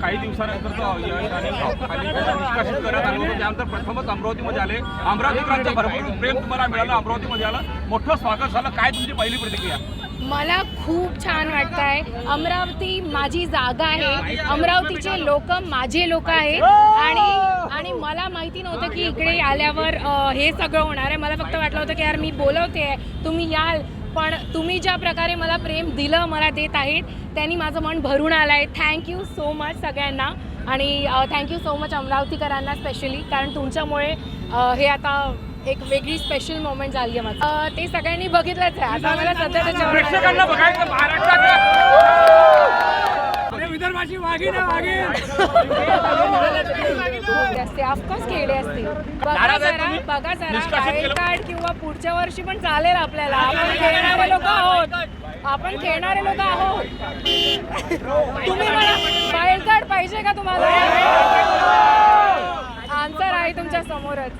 काही दिवसानंतर तो यश आणि निष्कासित करण्यात आलं. होतं त्यानंतर प्रथमच अमरावतीमध्ये आले. अमरावतीकरांचं भरपूर प्रेम तुम्हाला मिळालं अमरावतीमध्ये आलं. मोठं स्वागत झालं. काय तुमची पहिली प्रतिक्रिया? मला खूप छान वाटत आहे अमरावती माझी जागा आहे. अमरावतीचे लोक माझे लोक आहे आणि आणि मला माहिती नव्हतं की इकडे आल्यावर अ, हे सगळं होणार आहे. मला फक्त वाटलं होतं की यार मी बोलवते तुम्ही याल. पण तुम्ही ज्या प्रकारे मला प्रेम दिलं मला देत आहेत त्यांनी माझं मन भरून आलं आहे थँक्यू सो मच सगळ्यांना. आणि थँक्यू सो मच अमरावतीकरांना स्पेशली कारण तुमच्यामुळे हे आता एक वेगळी स्पेशल मोमेंट झाली आहे माझं. ते सगळ्यांनी बघितलंच आहे. आता मला सध्या त्याच्यावर वाघीण खेळले असते ऑफकोर्स खेळले असते. बघा जरा? बघा जरा केलं? कार्ड किंवा पुढच्या वर्षी पण चालेल आपल्याला. आपण खेळणारे लोक आहोत. आपण खेळणारे लोक आहोत. तुम्ही मला वाईल्ड कार्ड पाहिजे का तुम्हाला? आन्सर आहे तुमच्या समोरच.